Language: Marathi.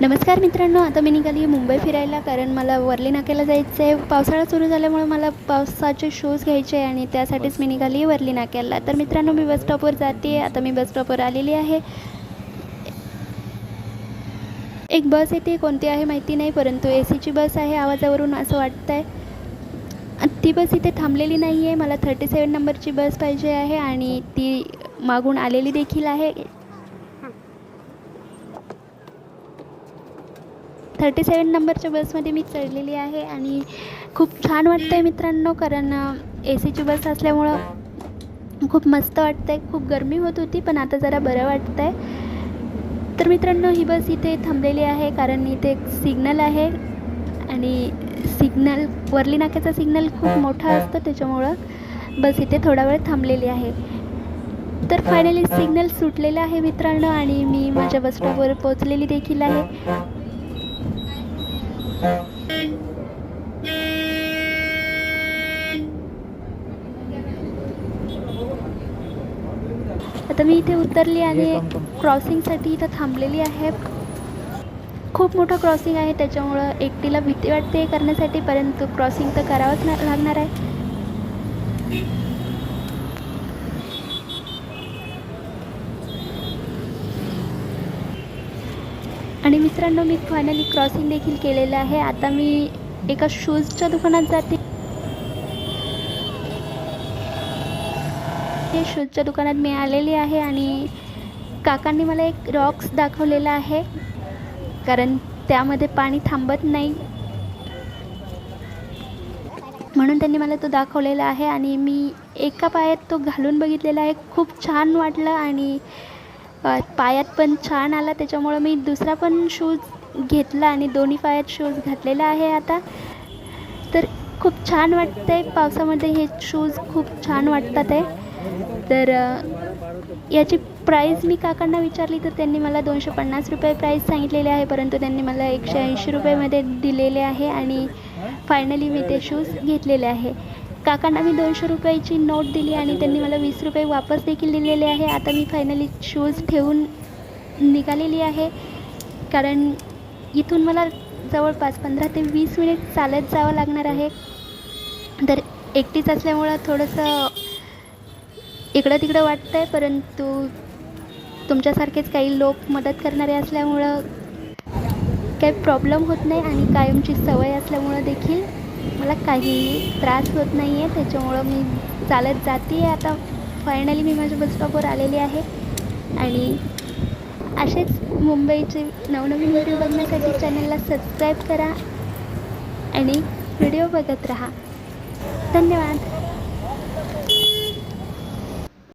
नमस्कार मित्रांनो आता मी निघाली आहे मुंबई फिरायला कारण मला वरली नाक्याला जायचं आहे पावसाळा सुरू झाल्यामुळे मला पावसाचे शूज घ्यायचे आहे आणि त्यासाठीच मी निघाली आहे नाक्याला. तर मित्रांनो मी बस स्टॉपवर जाते. आता मी बस स्टॉपवर आलेली आहे. एक बस येते कोणती आहे माहिती नाही परंतु ए सीची बस आहे. आवाजावरून असं वाटतं आहे ती बस इथे थांबलेली नाही आहे मला थर्टी सेवन नंबरची बस पाहिजे आहे आणि ती मागून आलेली देखील आहे. थर्टी सेवन नंबरच्या बसमध्ये मी चढलेली आहे आणि खूप छान वाटतं आहे मित्रांनो कारण ए सीची बस असल्यामुळं खूप मस्त वाटतं आहे खूप गरमी होत होती पण आता जरा बरं वाटतं आहे तर मित्रांनो ही बस इथे थांबलेली आहे कारण इथे एक सिग्नल आहे आणि सिग्नल वरली नाक्याचा सिग्नल खूप मोठा असतो त्याच्यामुळं बस इथे थोडा वेळ थांबलेली आहे. तर फायनली सिग्नल सुटलेलं आहे मित्रांनो आणि मी माझ्या बस स्टॉपवर पोचलेली देखील आहे. आता मी इथे उतरली आणि क्रॉसिंगसाठी इथं थांबलेली आहे. खूप मोठं क्रॉसिंग आहे त्याच्यामुळं एकटीला भीती वाटते करण्यासाठी परंतु क्रॉसिंग तर करावंच लागणार आहे. आणि मित्रांनो मी फायनली क्रॉसिंग देखील केलेलं आहे. आता मी एका शूजच्या दुकानात जाते. हे शूजच्या दुकानात मी आलेली आहे आणि काकांनी मला एक रॉक्स दाखवलेला आहे. कारण त्यामध्ये पाणी थांबत नाही. म्हणून त्यांनी मला तो दाखवलेला आहे आणि मी एका पायात तो घालून बघितलेला आहे. खूप छान वाटलं आणि पायात पण छान आला त्याच्यामुळं मी दुसरा पण शूज घेतला आणि दोन्ही पायात शूज घातलेला आहे आता. तर खूप छान वाटतं आहे पावसामध्ये हे शूज खूप छान वाटतात आहे. तर याची प्राईज मी काकांना विचारली तर त्यांनी मला दोनशे पन्नास रुपये प्राईज सांगितलेले आहे परंतु त्यांनी मला एकशे ऐंशी रुपयेमध्ये दिलेले आहे आणि फायनली मी ते शूज घेतलेले आहे. काकांना मी दोनशे रुपयाची नोट दिली आणि त्यांनी मला वीस रुपये वापस देखील दिलेले आहे. आता मी फायनली शूज ठेवून निघालेली आहे. कारण इथून मला जवळपास पंधरा ते वीस मिनिट चालत जावं लागणार आहे. तर एकटीच असल्यामुळं थोडंसं इकडं तिकडं वाटतं आहे परंतु तुमच्यासारखेच काही लोक मदत करणारे असल्यामुळं काही प्रॉब्लेम होत नाही आणि कायमची सवय असल्यामुळं देखील मला काहीही त्रास होत नाही आहे त्याच्यामुळं मी चालत जाते. आहे आता फायनली मी माझ्या बसस्टॉपवर आलेली आहे. आणि असेच मुंबईचे नवनवीन व्हिडिओ बघण्यासाठी चॅनलला सबस्क्राईब करा आणि व्हिडिओ बघत राहा. धन्यवाद.